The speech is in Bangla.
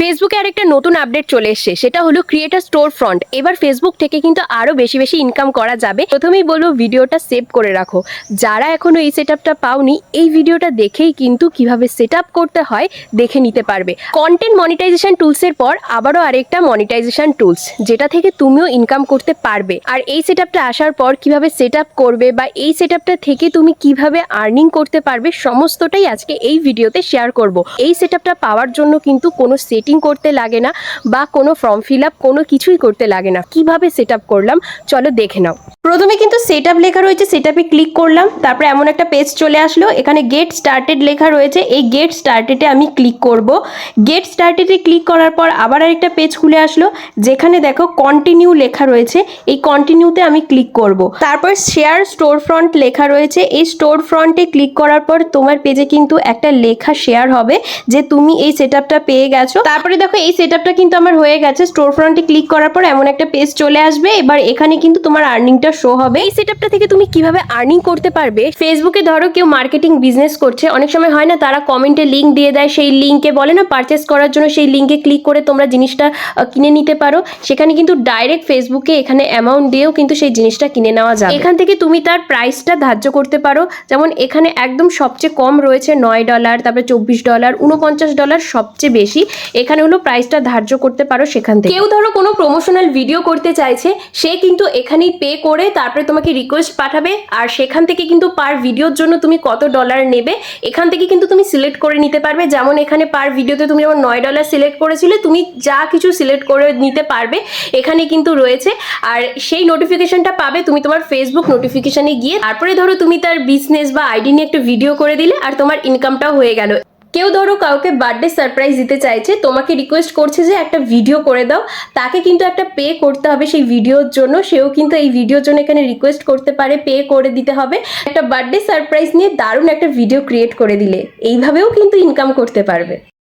ফেসবুকে আরেকটা নতুন আপডেট চলে এসেছে, সেটা হলো ক্রিয়েটার স্টোর ফ্রন্ট এবার ফেসবুক থেকে কিন্তু আরও বেশি বেশি ইনকাম করা যাবে। প্রথমেই বলব, ভিডিওটা সেভ করে রাখো। যারা এখনও এই সেটআপটা পাওনি, এই ভিডিওটা দেখেই কিন্তু কীভাবে সেট আপ করতে হয়, দেখে নিতে পারবে। কন্টেন্ট মনিটাইজেশন টুলসের পর আবারও আরেকটা মনিটাইজেশন টুলস যেটা থেকে তুমিও ইনকাম করতে পারবে। আর এই সেটআপটা আসার পর কীভাবে সেট আপ করবে বা এই সেটআপটা থেকে তুমি কীভাবে আর্নিং করতে পারবে, সমস্তটাই আজকে এই ভিডিওতে শেয়ার করব। এই সেটআপটা পাওয়ার জন্য কিন্তু কোনো সেটিং করতে লাগে না বা কোনো ফর্ম ফিল আপ কোনো কিছুই করতে লাগে না। কীভাবে সেট করলাম? চলো দেখে নাও। প্রথমে কিন্তু সেট আপ লেখা রয়েছে সেট আপে ক্লিক করলাম, তারপরে এমন একটা পেজ চলে আসলো, এখানে গেট স্টার্টেড লেখা রয়েছে, এই গেট স্টার্টেডে আমি ক্লিক করব। গেট স্টার্টেডে ক্লিক করার পর আবার আরেকটা পেজ খুলে আসলো, যেখানে দেখো কন্টিনিউ লেখা রয়েছে, এই কন্টিনিউতে আমি ক্লিক করব। তারপর শেয়ার স্টোর ফ্রন্ট লেখা রয়েছে, এই স্টোর ফ্রন্টে ক্লিক করার পর তোমার পেজে কিন্তু একটা লেখা শেয়ার হবে, যে তুমি এই সেট পেয়ে গেছো। তারপরে দেখো এই সেট কিন্তু আমার হয়ে গেছে স্টোর ফ্রন্টে ক্লিক করার পর এমন একটা পেজ চলে আসবে, এবার এখানে কিন্তু তোমার আর্নিংটা শো হবে। এই সেটআপটা থেকে তুমি কীভাবে আর্নিং করতে পারবে ফেসবুকে ধরো কেউ মার্কেটিং বিজনেস করছে অনেক সময় হয় না তারা কমেন্টে লিঙ্ক দিয়ে দেয় সেই লিংকে বলে না পারচেস করার জন্য সেই লিঙ্কে ক্লিক করে তোমরা জিনিসটা কিনে নিতে পারো। সেখানে কিন্তু ডাইরেক্ট ফেসবুকে এখানে অ্যামাউন্ট দিয়েও কিন্তু সেই জিনিসটা কিনে নেওয়া যায় এখান থেকে তুমি তার প্রাইসটা ধার্য করতে পারো। যেমন এখানে একদম সবচেয়ে কম রয়েছে নয় ডলার তারপরে চব্বিশ ডলার উনপঞ্চাশ ডলার সবচেয়ে বেশি। এখানে হলো প্রাইসটা ধার্য করতে পারো সেখান থেকে। কেউ ধরো কোনো প্রমোশনাল ভিডিও করতে চাইছে সে কিন্তু এখানেই পে করে তারপরে তোমাকে রিকোয়েস্ট পাঠাবে আর সেখান থেকে কিন্তু পার ভিডিওর জন্য তুমি কত ডলার নেবে, এখান থেকে কিন্তু তুমি সিলেক্ট করে নিতে পারবে। যেমন এখানে পার ভিডিওতে তুমি যেমন নয় ডলার সিলেক্ট করেছিলে, তুমি যা কিছু সিলেক্ট করে নিতে পারবে, এখানে কিন্তু রয়েছে। আর সেই নোটিফিকেশনটা পাবে তুমি তোমার ফেসবুক নোটিফিকেশনে গিয়ে, তারপরে ধরো তুমি তার বিজনেস বা আইডি নিয়ে একটা ভিডিও করে দিলে আর তোমার ইনকামটাও হয়ে গেল। কেউ ধরো কাউকে বার্থডে সারপ্রাইজ দিতে চাইছে, তোমাকে রিকোয়েস্ট করছে যে একটা ভিডিও করে দাও। তাকে কিন্তু একটা পে করতে হবে সেই ভিডিওর জন্য। সেও কিন্তু এই ভিডিওর জন্য এখানে রিকোয়েস্ট করতে পারে পে করে দিতে হবে। একটা বার্থডে সারপ্রাইজ নিয়ে দারুণ একটা ভিডিও ক্রিয়েট করে দিলে। এইভাবেও কিন্তু ইনকাম করতে পারবে।